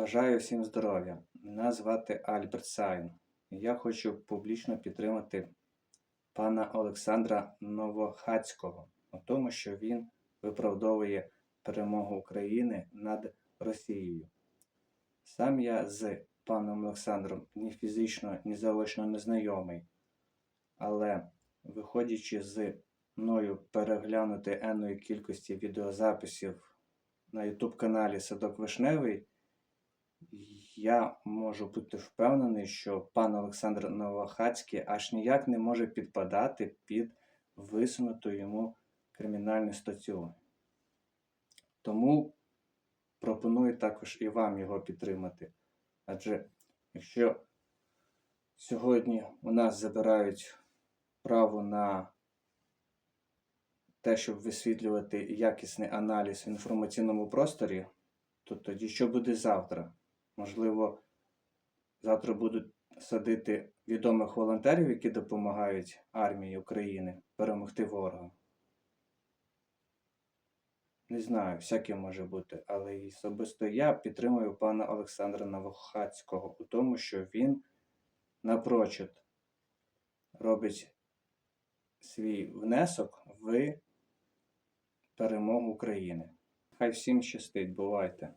Бажаю всім здоров'я. Мене звати Альберт Сайн. Я хочу публічно підтримати пана Олександра Новохацького у тому, що він виправдовує перемогу України над Росією. Сам я з паном Олександром ні фізично, ні заочно не знайомий, але виходячи з мною переглянути енної кількості відеозаписів на YouTube каналі Садок Вишневий, я можу бути впевнений, що пан Олександр Новохацький аж ніяк не може підпадати під висунуту йому кримінальну статтю. Тому пропоную також і вам його підтримати. Адже якщо сьогодні у нас забирають право на те, щоб висвітлювати якісний аналіз в інформаційному просторі, то тоді що буде завтра? Можливо, завтра будуть садити відомих волонтерів, які допомагають армії України перемогти ворога. Не знаю, всяке може бути, але особисто я підтримую пана Олександра Новохацького у тому, що він напрочуд робить свій внесок в перемогу України. Хай всім щастить, бувайте!